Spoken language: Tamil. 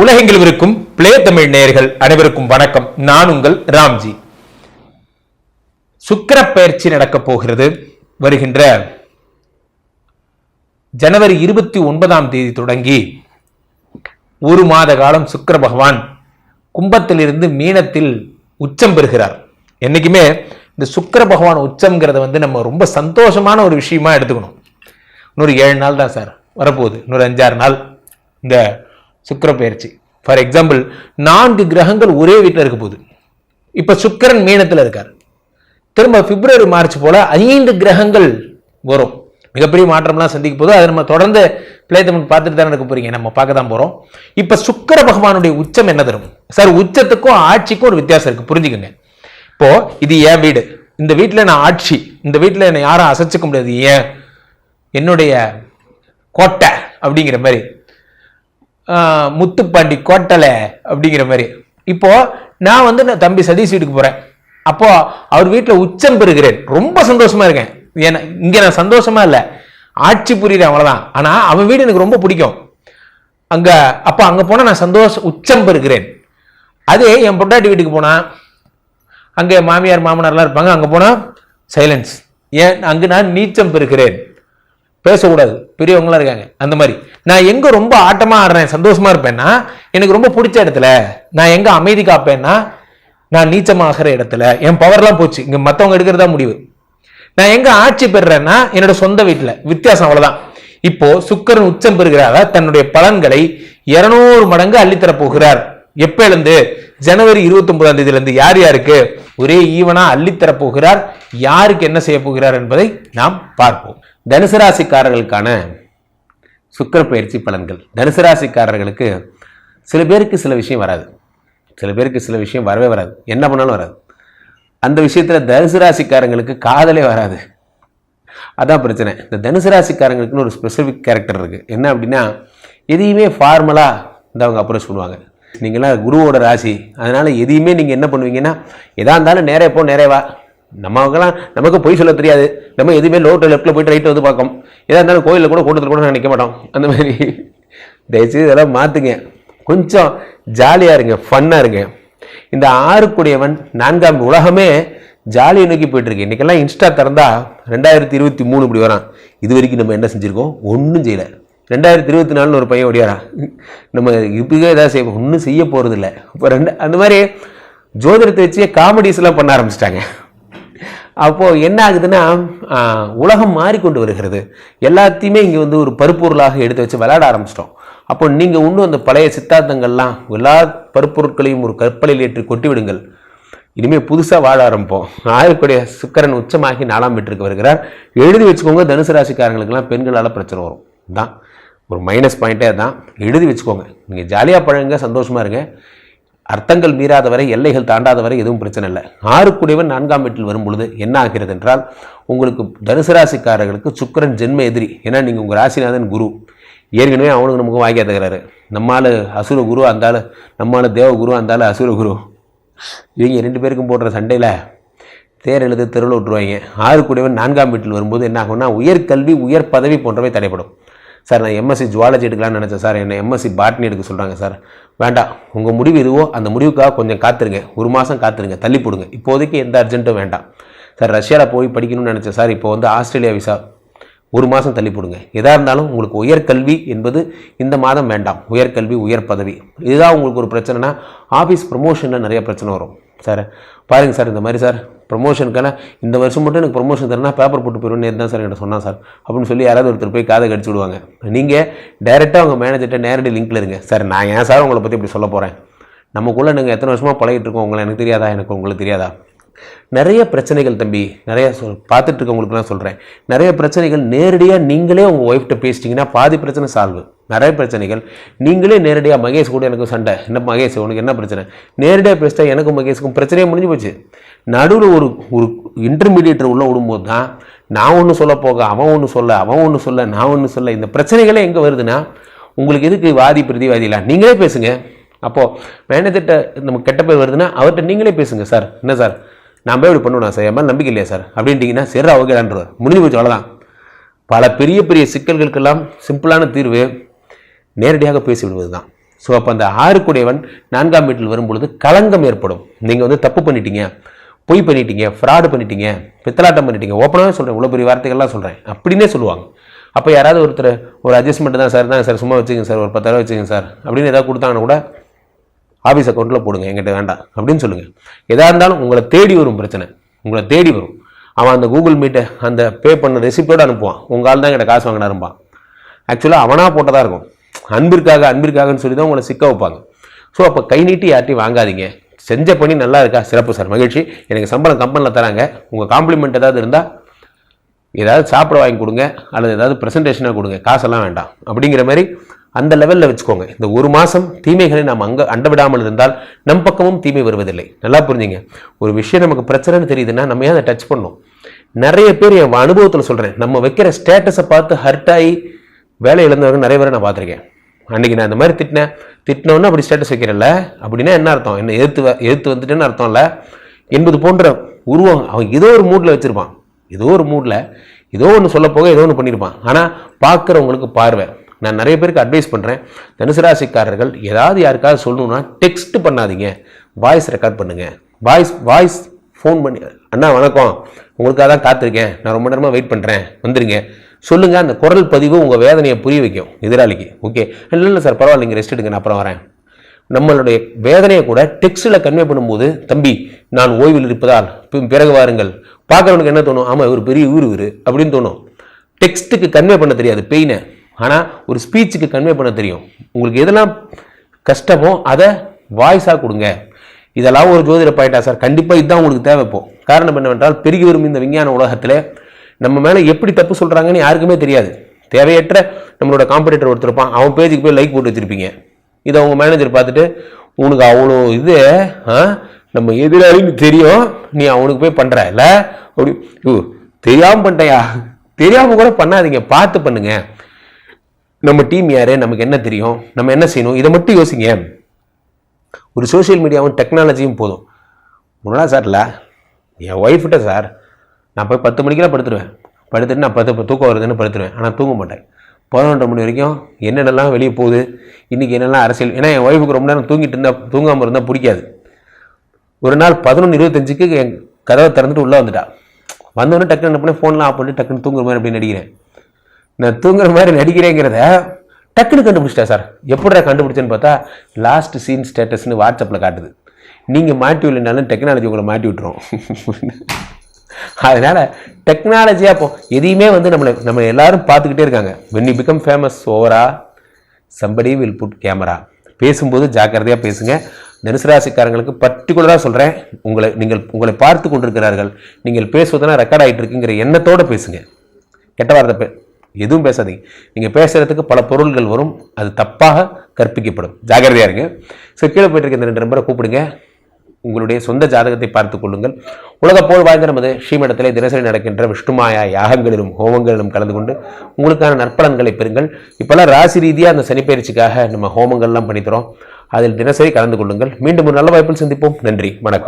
உலகெங்கில் இருக்கும் பிளே தமிழ் நேயர்கள் அனைவருக்கும் வணக்கம். நான் உங்கள் ராம்ஜி. சுக்கர பயிற்சி நடக்கப் போகிறது. வருகின்ற ஜனவரி இருபத்தி ஒன்பதாம் தேதி தொடங்கி ஒரு மாத காலம் சுக்கிர பகவான் கும்பத்திலிருந்து மீனத்தில் உச்சம் பெறுகிறார். என்னைக்குமே இந்த சுக்கர பகவான் உச்சம்ங்கிறத வந்து நம்ம ரொம்ப சந்தோஷமான ஒரு விஷயமா எடுத்துக்கணும். இன்னொரு ஏழு நாள் தான் சார் வரப்போகுது. இன்னொரு அஞ்சாறு நாள். இந்த சுக்கர பயிற்சி ஃபார் எக்ஸாம்பிள் நான்கு கிரகங்கள் ஒரே வீட்டில் இருக்க போகுது. இப்போ சுக்கிரன் மீனத்தில் இருக்கார். திரும்ப பிப்ரவரி மார்ச் போல் ஐந்து கிரகங்கள் வரும். மிகப்பெரிய மாற்றம்லாம் சந்திக்க போது அதை நம்ம தொடர்ந்து பிளே பார்த்துட்டு தானே இருக்க போறீங்க. நம்ம பார்க்க தான் போகிறோம் இப்போ சுக்கிர பகவானுடைய உச்சம் என்ன தரும்? சார் உச்சத்துக்கும் ஆட்சிக்கும் ஒரு வித்தியாசம் இருக்குது புரிஞ்சுக்கங்க. இப்போ இது என் வீடு. இந்த வீட்டில் நான் ஆட்சி. இந்த வீட்டில் என்னை யாரும் அசைச்சிக்க முடியாது. ஏன்? என்னுடைய கோட்டை அப்படிங்கிற மாதிரி. முத்துப்பாண்டி கோட்டலை அப்படிங்கிற மாதிரி. இப்போ நான் வந்து நான் தம்பி சதீஷ் வீட்டுக்கு போறேன். அப்போ அவர் வீட்டில் உச்சம் பெறுகிறேன். ரொம்ப சந்தோஷமா இருக்கேன். ஏன்னா இங்க நான் சந்தோஷமா இல்லை. ஆட்சி புரியுறேன் அவ்வளவுதான். ஆனா அவன் வீடு எனக்கு ரொம்ப பிடிக்கும். அங்க அப்போ அங்க போனா நான் சந்தோஷம் உச்சம் பெறுகிறேன். அதே என் பொண்டாட்டி வீட்டுக்கு போனா அங்கே மாமியார் மாமனார்லாம் இருப்பாங்க. அங்கே போனால் சைலன்ஸ் ஏன் அங்கே நான் நீச்சம் பெறுகிறேன். பேசக்கூடாது. பெரியவங்களாம் இருக்காங்க. அந்த மாதிரி. நான் எங்கே ரொம்ப ஆட்டமாக ஆடுறேன் சந்தோஷமாக இருப்பேன்னா எனக்கு ரொம்ப பிடிச்ச இடத்துல நான் எங்கே அமைதி காப்பேன்னா நான் நீச்சமாகிற இடத்துல. என் பவர்லாம் போச்சு. இங்கே மற்றவங்க எடுக்கிறதா முடிவு. நான் எங்கே ஆட்சி பெறுறேன்னா என்னோட சொந்த வீட்டில். வித்தியாசம் அவ்வளோதான் இப்போ சுக்கரன் உச்சம் பெறுகிறாரா? தன்னுடைய பலன்களை இருநூறு மடங்கு அள்ளித்தரப் போகிறார். எப்பேலேருந்து ஜனவரி இருபத்தி ஒன்பதாம் தேதியிலிருந்து யார் யாருக்கு? ஒரே ஈவனா அள்ளித்தரப் போகிறார் யாருக்கு என்ன செய்ய போகிறார் என்பதை நாம் பார்ப்போம். தனுசு ராசிக்காரர்களுக்கான பயிற்சி பலன்கள். தனுசு ராசிக்காரர்களுக்கு சில பேருக்கு சில விஷயம் வராது. சில பேருக்கு சில விஷயம் வரவே வராது. என்ன பண்ணாலும் வராது. அந்த விஷயத்தில் தனுசு ராசிக்காரங்களுக்கு காதலே வராது. அதான் பிரச்சனை. இந்த தனுசு ராசிக்காரங்களுக்குன்னு ஒரு ஸ்பெசிஃபிக் கேரக்டர் இருக்குது என்ன அப்படின்னா எதையுமே ஃபார்மலாக இந்த அவங்க அப்ரோச் பண்ணுவாங்க. நீங்களாம் குருவோட ராசி. அதனால் எதையுமே நீங்கள் என்ன பண்ணுவீங்கன்னா எதாக இருந்தாலும் நேரே போ நேரே வா. நமக்கெல்லாம் நமக்கு பொய் சொல்ல தெரியாது. நம்ம எதுவுமே லோட்டு லெஃப்ட்டில் போயிட்டு ரைட்டு வந்து பார்க்கும். எதா இருந்தாலும் கோயிலில் கூட கூட்டத்தில் கூட நினைக்க மாட்டோம். அந்த மாதிரி. தயவுசெய்து இதெல்லாம் மாற்றுங்க கொஞ்சம் ஜாலியாக இருங்க ஃபன்னாக இருங்க. இந்த ஆறுக்குடையவன் நான்காம் உலகமே ஜாலியை நோக்கி போயிட்டுருக்கு. இன்றைக்கெல்லாம் இன்னைக்கெல்லாம் இன்ஸ்டா திறந்தால் ரெண்டாயிரத்தி இருபத்தி மூணு இப்படி வரான். இது வரைக்கும் நம்ம என்ன செஞ்சுருக்கோம்? ஒன்றும் செய்யலை. ரெண்டாயிரத்தி இருபத்தி நாலுன்னு ஒரு பையன் ஓடியாரா? நம்ம இப்படியே ஏதாவது செய்ய ஒன்றும் செய்ய போகிறது இல்லை இப்போ ரெண்டு அந்த மாதிரி ஜோதிடத்தை வச்சே காமெடிஸ்லாம் பண்ண ஆரம்பிச்சிட்டாங்க. அப்போது என்ன ஆகுதுன்னா உலகம் மாறிக்கொண்டு வருகிறது. எல்லாத்தையுமே இங்கே வந்து ஒரு பருப்பொருளாக எடுத்து வச்சு விளையாட ஆரம்பிச்சிட்டோம். அப்போ நீங்கள் இன்னும் அந்த பழைய சித்தாந்தங்கள்லாம் எல்லா பருப்பொருட்களையும் ஒரு கற்பலையில் ஏற்றி கொட்டி விடுங்கள். இனிமேல் புதுசாக வாழ ஆரம்பிப்போம். ஆயுக்குடைய சுக்கரன் உச்சமாகி நாலாம் வீட்டிற்கு வருகிறார். எழுதி வச்சுக்கோங்க தனுசு ராசிக்காரங்களுக்கெல்லாம் பெண்களால் பிரச்சனை வரும். தான் ஒரு மைனஸ் பாயிண்ட்டே தான் எழுதி வச்சுக்கோங்க. நீங்கள் ஜாலியாக பழங்க சந்தோஷமாக இருங்க. அர்த்தங்கள் மீறாத வரை எல்லைகள் தாண்டாத வரை எதுவும் பிரச்சனை இல்லை. ஆறுக்குடையவன் நான்காம் வீட்டில் வரும் பொழுது என்ன ஆகிறது என்றால் உங்களுக்கு தனுசு ராசிக்காரர்களுக்கு சுக்கிரன் ஜென்ம எதிரி. ஏன்னா நீங்கள் உங்கள் ராசிநாதன் குரு. ஏற்கனவே அவனுக்கு நமக்கு வாங்கியா தகுறாரு நம்மால் அசுர குரு அந்தாலும் நம்மால் தேவ குரு அந்தாலும் அசுர குரு. இவங்க ரெண்டு பேருக்கும் போடுற சண்டையில் தேர் எழுது தெருவில் விட்டுருவாங்க. ஆறு நான்காம் வீட்டில் வரும்போது என்ன ஆகும்னா உயர்கல்வி உயர் பதவி போன்றவை தடைப்படும் சார் நான் எம்எஸ்சி ஜுவாலஜி எடுக்கலாம்னு நினச்சேன் சார். என்னை எம்எஸ்சி பாட்னி எடுக்க சொல்கிறாங்க சார். வேண்டாம். உங்கள் முடிவு எதுவோ அந்த முடிவுக்காக கொஞ்சம் காத்துருங்க. ஒரு மாதம் காத்துருங்க. தள்ளி போடுங்க. இப்போதைக்கு எந்த அர்ஜென்ட்டும் வேண்டாம். சார் ரஷ்யாவில் போய் படிக்கணும்னு நினச்சேன் சார். இப்போ வந்து ஆஸ்திரேலியா விசா ஒரு மாதம் தள்ளி போடுங்க. எதாக இருந்தாலும் உங்களுக்கு உயர்கல்வி என்பது இந்த மாதம் வேண்டாம். உயர்கல்வி உயர் பதவி. இதுதான் உங்களுக்கு ஒரு பிரச்சனைனா ஆஃபீஸ் ப்ரமோஷனில் நிறைய பிரச்சனை வரும். சார் பாருங்கள் சார் இந்த மாதிரி சார். ப்ரொமோஷனுக்கான இந்த வருஷம் மட்டும் எனக்கு ப்ரொமோஷன் தரேன்னா பேப்பர் போட்டு போயிடும் தான் சார் என்கிட்ட சொன்னான் சார். அப்படின்னு சொல்லி யாராவது ஒருத்தர் போய் காதை கடிச்சு விடுவாங்க. நீங்கள் டைரெக்டாக உங்கள் மேனேஜர்கிட்ட நேரடி லிங்க்கில் இருங்க. சார் நான் ஏன் சார் உங்களை பற்றி இப்படி சொல்ல போகிறேன் நமக்குள்ளே நீங்கள் எத்தனை வருஷமாக பழகிட்டு இருக்கோம்? உங்களை எனக்கு தெரியாதா? எனக்கு உங்களுக்கு தெரியாதா? நிறைய பிரச்சனைகள் தம்பி. நிறையா சொல் பார்த்துட்டு இருக்கவங்களுக்குலாம் சொல்கிறேன் நிறைய பிரச்சனைகள் நேரடியாக நீங்களே உங்கள் ஒய்ஃப்ட்ட பேசிட்டிங்கன்னா பாதி பிரச்சனை சால்வு நிறைய பிரச்சனைகள் நீங்களே நேரடியாக மகேஷ் கூட எனக்கு சண்டை. என்ன மகேஷ் உனக்கு என்ன பிரச்சனை? நேரடியாக பேசிட்டா எனக்கும் மகேஷுக்கும் பிரச்சனையே முடிஞ்சு போச்சு. நடுவில் ஒரு ஒரு இன்டர்மீடியேட்டர் உள்ளே விடும்போது தான் நான் ஒன்று சொல்ல போக அவன் ஒன்று சொல்ல அவன் ஒன்று சொல்ல நான் ஒன்று சொல்ல இந்த பிரச்சனைகளே எங்கே வருதுன்னா உங்களுக்கு எதுக்கு வாதி பிரதிவாதிலாம்? நீங்களே பேசுங்க. அப்போது மேனேஜர்கிட்ட நம்ம கெட்ட பேர் வருதுன்னா அவர்கிட்ட நீங்களே பேசுங்க சார் என்ன சார் நான் போய் இப்படி பண்ணுவேன் சார் என் மேலே நம்பிக்கை இல்லையா சார்? அப்படின்ட்டிங்கன்னா சரி ஓகேடான்றவர் முடிஞ்சு போச்சு அவ்வளோதான் பல பெரிய பெரிய சிக்கல்களுக்கெல்லாம் சிம்பிளான தீர்வு நேரடியாக பேசிவிடுவது தான் ஸோ அப்போ அந்த ஆறுக்குடையவன் நான்காம் வீட்டில் வரும்பொழுது களங்கம் ஏற்படும். நீங்கள் வந்து தப்பு பண்ணிட்டீங்க பொய் பண்ணிட்டீங்க ஃப்ராடு பண்ணிட்டீங்க பித்தலாட்டம் பண்ணிட்டீங்க. ஓப்பனாகவே சொல்கிறேன் இவ்வளோ பெரிய வார்த்தைகள்லாம் சொல்கிறேன் அப்படின்னே சொல்லுவாங்க. அப்போ யாராவது ஒருத்தர் ஒரு அட்ஜஸ்ட்மெண்ட் தான் சார் தான் சார் சும்மா வச்சுக்கங்க சார் ஒரு பத்தாயிரம் வச்சுக்கங்க சார் அப்படின்னு ஏதாவது கொடுத்தாங்கன்னா கூட ஆஃபீஸ் அக்கௌண்ட்டில் போடுங்க எங்கிட்ட வேண்டாம். அப்படின்னு சொல்லுங்கள் எதாக இருந்தாலும் உங்களை தேடி வரும் பிரச்சனை. உங்களை தேடி வரும். அவன் அந்த கூகுள் மீட்டை அந்த பே பண்ண ரெசிப்டோடு அனுப்புவான். உங்கள் ஆள் தான் எங்கிட்ட காசு வாங்கினாரும்பான். ஆக்சுவலாக அவனாக போட்டதாக இருக்கும். அன்பிற்காக அன்பிற்காகன்னு சொல்லி தான் உங்களை சிக்க வைப்பாங்க. ஸோ அப்போ கை நீட்டி யார்ட்டையும் வாங்காதீங்க. செஞ்ச பணி நல்லா இருக்கா? சிறப்பு சார் மகிழ்ச்சி. எனக்கு சம்பளம் கம்பெனியில் தராங்க. உங்கள் காம்ப்ளிமெண்ட் ஏதாவது இருந்தால் ஏதாவது சாப்பிட வாங்கி கொடுங்க. அல்லது ஏதாவது ப்ரெசன்டேஷனாக கொடுங்க. காசெல்லாம் வேண்டாம். அப்படிங்கிற மாதிரி அந்த லெவலில் வச்சுக்கோங்க. இந்த ஒரு மாதம் தீமைகளை நாம் அங்கே அண்ட விடாமல் இருந்தால் நம் பக்கமும் தீமை வருவதில்லை. நல்லா புரிஞ்சுங்க. ஒரு விஷயம் நமக்கு பிரச்சனைன்னு தெரியுதுன்னா நம்ம ஏன் அதை டச் பண்ணோம் நிறைய பேர் என் அனுபவத்தில் சொல்கிறேன் நம்ம வைக்கிற ஸ்டேட்டஸை பார்த்து ஹர்ட் ஆகி வேலை இழந்தவங்க நிறைய பேரை நான் பார்த்துருக்கேன். அன்றைக்கி நான் இந்த மாதிரி திட்டினேன். திட்டினோன்னு அப்படி ஸ்டேட்டஸ் வைக்கிறேன்ல. அப்படின்னா என்ன அர்த்தம்? என்ன எதிர்த்து வ- எதிர்த்து வந்துட்டேன்னு அர்த்தம் இல்லை என்பது போன்ற உருவம் அவன் ஏதோ ஒரு மூடில் வச்சுருப்பான். ஏதோ ஒரு மூடில் ஏதோ ஒன்று சொல்ல போக ஏதோ ஒன்று பண்ணியிருப்பான் ஆனால் பார்க்குறவங்களுக்கு பார்வை. நான் நிறைய பேருக்கு அட்வைஸ் பண்ணுறேன் தனுசு ராசிக்காரர்கள் ஏதாவது யாருக்காவது சொல்லணும்னா டெக்ஸ்ட் பண்ணாதீங்க. வாய்ஸ் ரெக்கார்ட் பண்ணுங்கள் வாய்ஸ் வாய்ஸ் ஃபோன் பண்ணி அண்ணா வணக்கம். உங்களுக்காக தான் காத்திருக்கேன். நான் ரொம்ப நேரமாக வெயிட் பண்ணுறேன் வந்துடுங்க சொல்லுங்கள் அந்த குரல் பதிவு உங்கள் வேதனையை புரிய வைக்கும். எதிராளிக்கு. ஓகே இல்லை இல்லை சார் பரவாயில்லைங்க ரெஸ்ட் எடுங்க. நான் அப்புறம் வரேன். நம்மளுடைய வேதனையை கூட டெக்ஸ்டில் கன்வே பண்ணும்போது தம்பி நான் ஓய்வில் இருப்பதால் பிறகு வாருங்கள். பார்க்குறவனுக்கு என்ன தோணும்? ஆமாம் இவர் பெரிய ஊர் இவர். அப்படின்னு தோணும். டெக்ஸ்ட்டுக்கு கன்வே பண்ண தெரியாது. பெயினை ஆனால் ஒரு ஸ்பீச்சுக்கு கன்வே பண்ண தெரியும். உங்களுக்கு எதெல்லாம் கஷ்டமோ அதை வாய்ஸாக கொடுங்க. இதெல்லாம் ஒரு ஜோதிட பாயிட்டா சார் கண்டிப்பாக இதுதான் உங்களுக்கு தேவை இப்போ. காரணம் என்னவென்றால் பெருகி வரும் இந்த விஞ்ஞான உலகத்தில் நம்ம மேலே எப்படி தப்பு சொல்கிறாங்கன்னு யாருக்குமே தெரியாது. தேவையற்ற நம்மளோட காம்படிட்டர் ஒருத்தருப்பான் அவன் பேஜுக்கு போய் லைக் போட்டு வச்சிருப்பீங்க. இதை அவங்க மேனேஜர் பார்த்துட்டு உனக்கு அவ்வளோ இது ஆ? நம்ம எதிராளின்னு தெரியும். நீ அவனுக்கு போய் பண்ணுற இல்லை அப்படி தெரியாமல் பண்ணிட்டையா? தெரியாமல் கூட பண்ணாதீங்க பார்த்து பண்ணுங்கள் நம்ம டீம் யாரு? நமக்கு என்ன தெரியும்? நம்ம என்ன செய்யணும்? இதை மட்டும் யோசிங்க. ஒரு சோஷியல் மீடியாவும் டெக்னாலஜியும் போதும். முன்னாள் சார் இல்லை என் ஒய்ஃப்கிட்ட சார் நான் போய் பத்து மணிக்கெல்லாம் படுத்துருவேன். படுத்துட்டு நான் பத்து தூக்கம் வருதுன்னு படுத்துருவேன். ஆனால் தூங்க மாட்டேன். பதினொன்றரை மணி வரைக்கும் என்னென்னலாம் வெளியே போகுது இன்றைக்கி என்னெல்லாம் அரசியல் ஏன்னா என் ஒய்ஃபுக்கு ரொம்ப நேரம் தூங்கிட்டு இருந்தால் தூங்காமல் இருந்தால் பிடிக்காது. ஒரு நாள் பதினொன்று இருபத்தஞ்சுக்கு என் கதவை திறந்துட்டு உள்ளே வந்துட்டா. வந்தோடனே டக்குன்னு என்ன பண்ணேன் ஃபோன்லாம் ஆஃப் பண்ணிட்டு டக்குன்னு தூங்குற மாதிரி அப்படின்னு நடிக்கிறேன். நான் தூங்குற மாதிரி நடிக்கிறேங்கிறத டக்குன்னு கண்டுபிடிச்சிட்டேன் சார். எப்படிடா கண்டுபிடிச்சேன்னு பார்த்தா லாஸ்ட் சீன் ஸ்டேட்டஸ்னு வாட்ஸ்அப்பில் காட்டுது. நீங்கள் மாட்டி விடலைனாலும் டெக்னாலஜி உங்களை மாட்டி விட்டுரும். அதனால் டெக்னாலஜியாக இப்போ எதையுமே வந்து நம்மளை நம்ம எல்லாரும் பார்த்துக்கிட்டே இருக்காங்க. வென் யூ பிகம் ஃபேமஸ் ஓவரா சம்படி வில் புட் கேமரா பேசும்போது ஜாக்கிரதையாக பேசுங்க. தனுசுராசிக்காரங்களுக்கு பர்டிகுலராக சொல்கிறேன் உங்களை நீங்கள் உங்களை பார்த்து கொண்டிருக்கிறார்கள். நீங்கள் பேசுவதெல்லாம் ரெக்கார்ட் ஆகிட்டு இருக்குங்கிற எண்ணத்தோடு பேசுங்க. கெட்ட வார்த்தை எதுவும் பேசாதீங்க. நீங்கள் பேசுகிறதுக்கு பல பொருள்கள் வரும் அது தப்பாக கற்பிக்கப்படும். ஜாகிரதையாக இருங்க. ஸோ கீழே போயிட்டு இருக்க இந்த ரெண்டு நம்பரை கூப்பிடுங்க. உங்களுடைய சொந்த ஜாதகத்தை பார்த்துக் கொள்ளுங்கள். உலக போல் வாய்ந்த நமது ஸ்ரீமடத்திலே தினசரி நடக்கின்ற விஷ்ணுமாயா யாகங்களிலும் ஹோமங்களிலும் கலந்து கொண்டு உங்களுக்கான நற்பலன்களை பெறுங்கள். இப்போல்லாம் ராசி ரீதியாக அந்த சனிப்பயிற்சிக்காக நம்ம ஹோமங்கள்லாம் பண்ணித்தரோம் அதில் தினசரி கலந்து கொள்ளுங்கள். மீண்டும் ஒரு நல்ல வாய்ப்பில் சந்திப்போம். நன்றி. வணக்கம்.